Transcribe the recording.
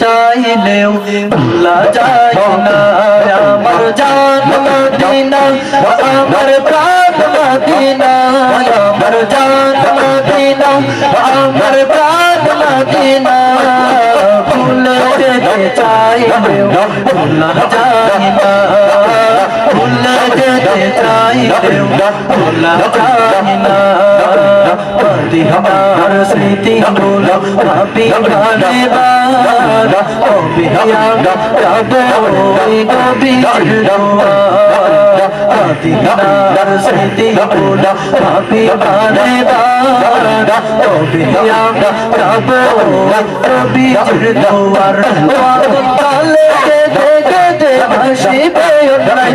চাইলেও ভোলা যায় না। আমার জান মদিনা, আমার প্রাণ মদিনা, আমার জান মদিনা, আমার প্রাণ মদিনা। ভুলে যেতে চাইলেও ভোলা যায় না। ভুলে যেতে চাইলেও ভোলা যায় না। স্মৃতি গুলো ভাবি বিয়া যাবে ওই গভীর মদিনার স্মৃতি গুলো ভাবি কেঁদে কেঁদে ভাসিবে নাই